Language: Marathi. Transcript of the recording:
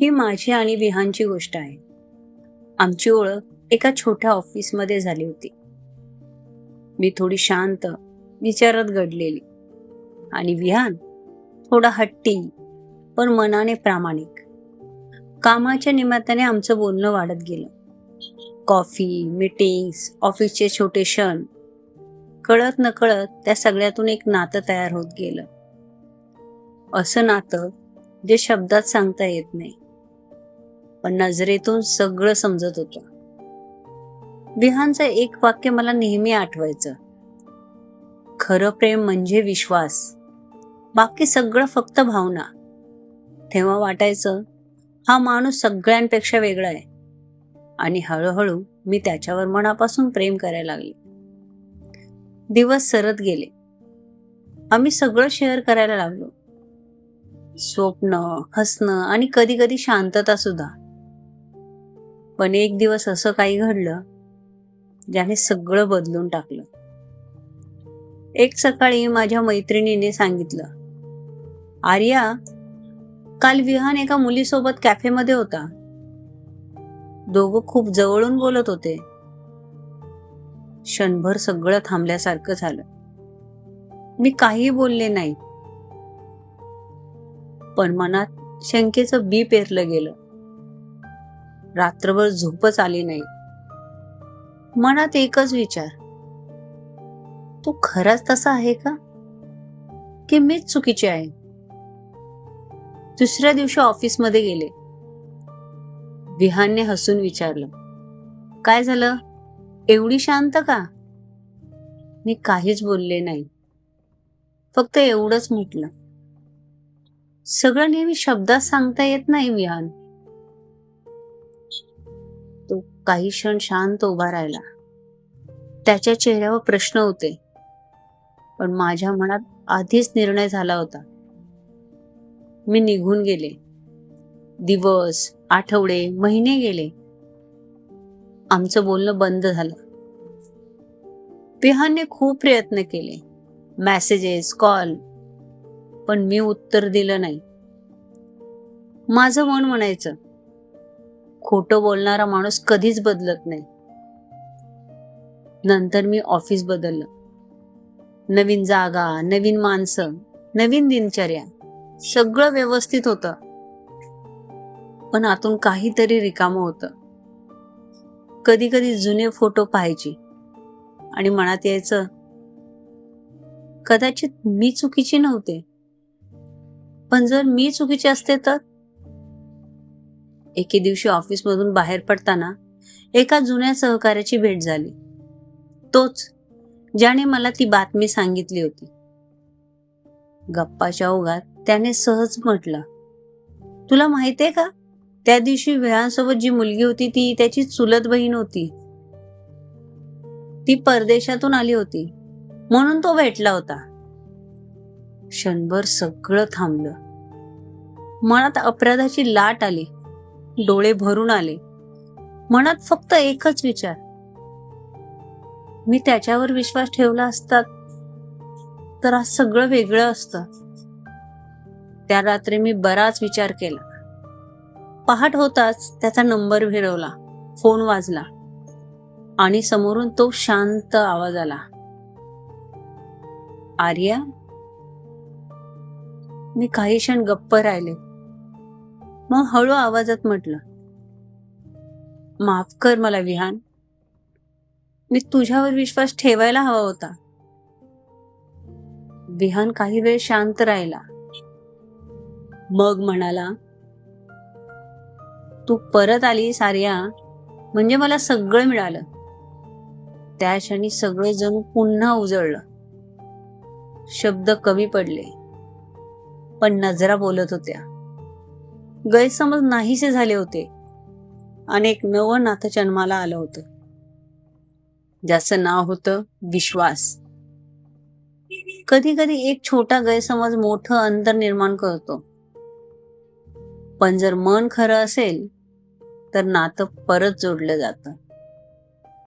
ही माझी आणि विहानची गोष्ट आहे. आमची ओळख एका छोट्या ऑफिसमध्ये झाली होती. मी थोडी शांत विचारात घडलेली. आणि विहान थोडा हट्टी पण मनाने प्रामाणिक. कामाच्या निमित्ताने आमचं बोलणं वाढत गेलं. कॉफी मीटिंग्स ऑफिसचे छोटे क्षण. कळत नकळत त्या सगळ्यातून एक नातं तयार होत गेलं. असं नातं जे शब्दात सांगता येत नाही. पण नजरेतून सगळं समजत होतं. विहानचं एक वाक्य मला नेहमी आठवायचं. खरं प्रेम म्हणजे विश्वास. बाकी सगळं फक्त भावना. तेव्हा वाटायचं हा माणूस सगळ्यांपेक्षा वेगळा आहे. आणि हळूहळू मी त्याच्यावर मनापासून प्रेम करायला लागले. दिवस सरत गेले. आम्ही सगळं शेअर करायला लागलो. स्वप्न हसणं आणि कधी कधी शांतता सुद्धा. पण एक दिवस असं काही घडलं ज्याने सगळं बदलून टाकलं. एक सकाळी माझ्या मैत्रिणीने सांगितलं आर्या काल विहान एका मुलीसोबत कॅफेमध्ये होता. दोघं खूप जवळून बोलत होते. क्षणभर सगळं थांबल्यासारखं झालं. मी काही बोलले नाही. पण मनात शंकेचं बी पेरलं गेलं. रात्रभर झोपच आली नाही. मनात एकच विचार. तो खराच तसा आहे का? की मीच चुकीची आहे? दुसऱ्या दिवशी ऑफिसमध्ये गेले. विहानने हसून विचारलं काय झालं? एवढी शांत का? मी काहीच बोलले नाही. फक्त एवढंच म्हटलं. सगळं नेहमी शब्दात सांगता येत नाही विहान. काही क्षण शांत उभा राहिला. त्याच्या चेहऱ्यावर प्रश्न होते. पण माझ्या मनात आधीच निर्णय झाला होता. मी निघून गेले. दिवस आठवडे महिने गेले. आमचं बोलणं बंद झालं. विहानने खूप प्रयत्न केले. मेसेजेस कॉल पण मी उत्तर दिलं नाही. माझं मन म्हणायचं खोटं बोलणारा माणूस कधीच बदलत नाही. नंतर मी ऑफिस बदललं. नवीन जागा नवीन माणसं नवीन दिनचर्या सगळं व्यवस्थित होतं. पण आतून काहीतरी रिकामं होतं. कधी कधी जुने फोटो पाहायची आणि मनात यायचं कदाचित मी चुकीची नव्हते. पण जर मी चुकीचे असते तर एके दिवशी ऑफिसमधून बाहेर पडताना एका जुन्या सहकार्याची भेट झाली. तोच ज्याने मला ती बातमी सांगितली होती. गप्पाच्या ओघात त्याने सहज म्हटलं तुला माहितीये का? त्या दिवशी वेळांसोबत जी मुलगी होती ती त्याची चुलत बहीण होती. ती परदेशातून आली होती म्हणून तो भेटला होता. क्षणभर सगळं थांबलं. मनात अपराधाची लाट आली. डोळे भरून आले. मनात फक्त एकच विचार. मी त्याच्यावर विश्वास ठेवला असता तर आज सगळं वेगळं असतं. त्या रात्री मी बराच विचार केला. पहाट होताच त्याचा नंबर फिरवला फोन वाजला आणि समोरून तो शांत आवाज आला. आर्या? मी काही क्षण गप्प राहिले. मग हळू आवाजात म्हटलं माफ कर मला विहान. मी तुझ्यावर विश्वास ठेवायला हवा होता. विहान काही वेळ शांत राहिला. मग म्हणाला तू परत आली सार्या म्हणजे मला सगळं मिळालं. त्या क्षणी सगळे जणू पुन्हा उजळलं. शब्द कमी पडले पण नजरा बोलत होत्या. गैरसमज नाहीसे झाले होते. आणि एक नवं नातं जन्माला आलं होतं. ज्याचं नाव होतं विश्वास. कधी कधी एक छोटा गैरसमज मोठं अंतर निर्माण करतो. पण जर मन खरं असेल तर नातं परत जोडलं जातं.